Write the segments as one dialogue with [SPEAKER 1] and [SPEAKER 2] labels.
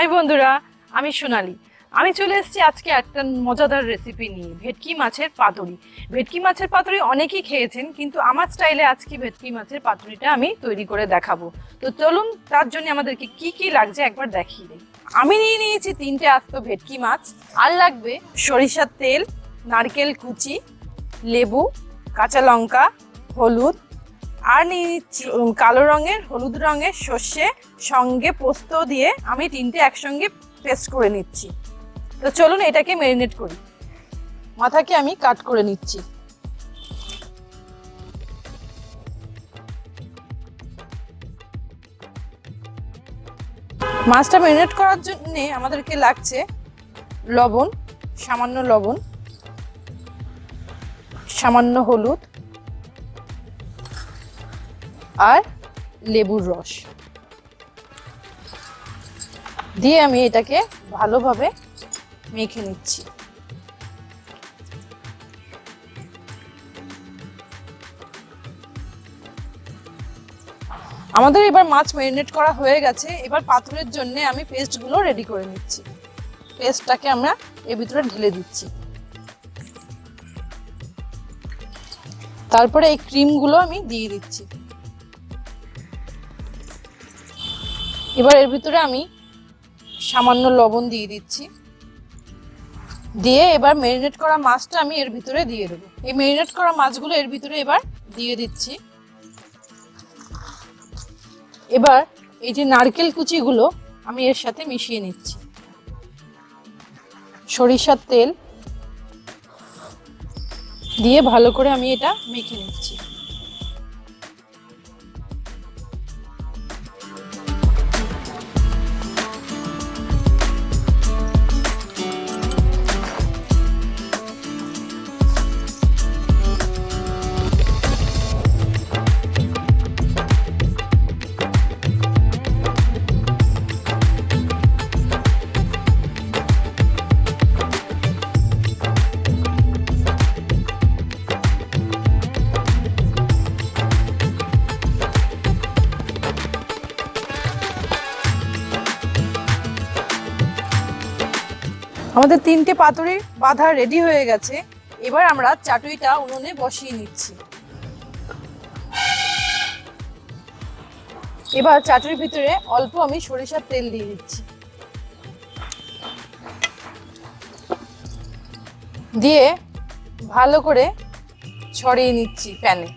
[SPEAKER 1] High বন্ধুরা, আমি সোনালি। আমি চলে এসেছি আজকে একটা মজাদার রেসিপি নিয়ে, ভেটকি মাছের পাতুরি। ভেটকি মাছের পাতুরি অনেকেই খেয়েছেন, কিন্তু আমার স্টাইলে আজকে ভেটকি মাছের পাতুরিটা আমি তৈরি করে দেখাবো। তো চলুন, তার জন্য আমাদেরকে কি কি লাগছে একবার দেখিয়ে আমি নিয়ে নিয়েছি তিনটে আস্ত ভেটকি মাছ। আর লাগবে সরিষার তেল, নারকেল কুচি, লেবু, কাঁচা লঙ্কা, হলুদ আর নিয়ে নিচ্ছি কালো রঙের, হলুদ রঙের সর্ষে সঙ্গে পোস্ত দিয়ে আমি তিনটে একসঙ্গে পেস্ট করে নিচ্ছি। তো চলুন এটাকে ম্যারিনেট করি। মাথাকে আমি কাট করে নিচ্ছি। মাছটা ম্যারিনেট করার জন্য আমাদেরকে লাগছে লবণ, সামান্য লবণ, সামান্য হলুদ আর লেবুর রস। দিয়ে আমি এটাকে ভালোভাবে মেখে নিচ্ছি। আমাদের এবার মাছ ম্যারিনেট করা হয়ে গেছে। এবার পাথরের জন্য আমি পেস্টগুলো রেডি করে নিচ্ছি। পেস্টটাকে আমরা এর ভিতরে ঢেলে দিচ্ছি। তারপরে এই ক্রিমগুলো আমি দিয়ে দিচ্ছি। এবার এর ভিতরে আমি সামান্য লবণ দিয়ে দিচ্ছি। দিয়ে এবার ম্যারিনেট করা মাছটা আমি এর ভিতরে দিয়ে দেবো। এই ম্যারিনেট করা মাছগুলো এর ভিতরে এবার দিয়ে দিচ্ছি। এবার এই যে নারকেল কুচিগুলো আমি এর সাথে মিশিয়ে নিচ্ছি। সরিষার তেল দিয়ে ভালো করে আমি এটা মেখে নিচ্ছি। আমাদের তিনটে পাতুরি বাঁধা রেডি হয়ে গেছে। এবার আমরা চাটুইটা উনুনে বসিয়ে নিচ্ছি। এবার চাটুরির ভিতরে অল্প আমি সরিষার তেল দিয়ে দিচ্ছি। দিয়ে ভালো করে ছড়িয়ে নিচ্ছি প্যানে।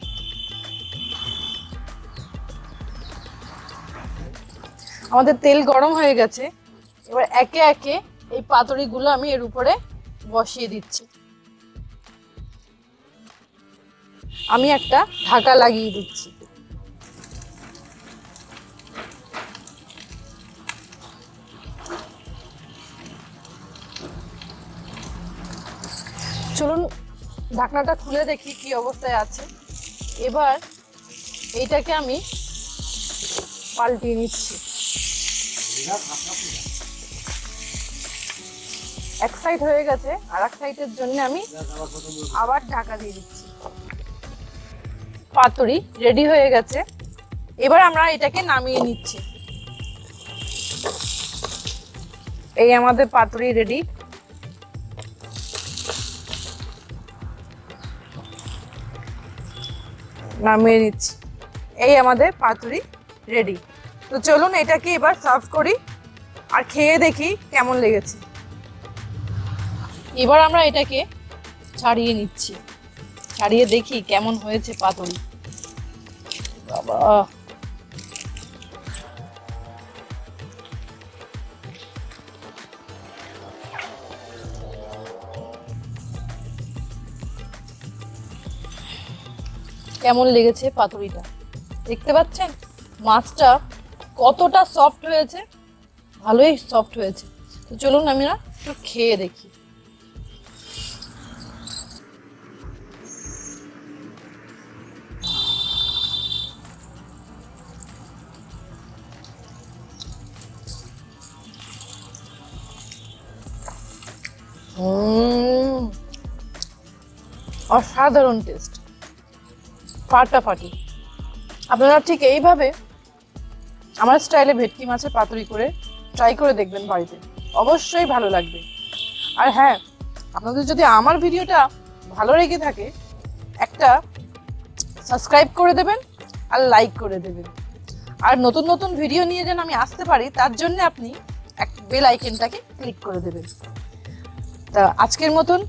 [SPEAKER 1] আমাদের তেল গরম হয়ে গেছে। এবার একে একে এই পাতুরিগুলো আমি এর উপরে বসিয়ে দিচ্ছি। আমি একটা ঢাকা লাগিয়ে দিচ্ছি। চলুন ঢাকনাটা খুলে দেখি কি অবস্থায় আছে। এবার এইটাকে আমি পাল্টিয়ে নিচ্ছি। এক সাইড হয়ে গেছে আর এক সাইডের জন্য আমি আবার ঢাকা দিয়ে দিচ্ছি। পাতুরি রেডি হয়ে গেছে। এবার আমরা এটাকে নামিয়ে নিচ্ছি। এই আমাদের পাতুরি রেডি নামিয়ে নিচ্ছি। এই আমাদের পাতুরি রেডি তো চলুন এটাকে এবার সার্ভ করি, আর খেয়ে দেখি কেমন লেগেছে। এবার আমরা এটাকে ছাড়িয়ে নিচ্ছি। ছাড়িয়ে দেখি কেমন হয়েছে পাতুরি বাবা। কেমন লেগেছে পাতুরিটা? দেখতে পাচ্ছেন? মাছটা কতটা সফট হয়েছে। ভালোই সফট হয়েছে। তো চলুন আমি না একটু খেয়ে দেখি। অসাধারণ টেস্ট। ফাটাফাটি। আপনারা ঠিক এইভাবে আমার স্টাইলে ভেটকি মাছের পাতুরি করে ট্রাই করে দেখবেন বাড়িতে। অবশ্যই ভালো লাগবে। আর হ্যাঁ আপনাদের যদি আমার ভিডিওটা ভালো লেগে থাকে, একটা সাবস্ক্রাইব করে দেবেন আর লাইক করে দেবেন। আর নতুন নতুন ভিডিও নিয়ে যেন আমি আসতে পারি, তার জন্য আপনি এক বেল আইকনটাকে ক্লিক করে দেবেন। তা আজকের মতন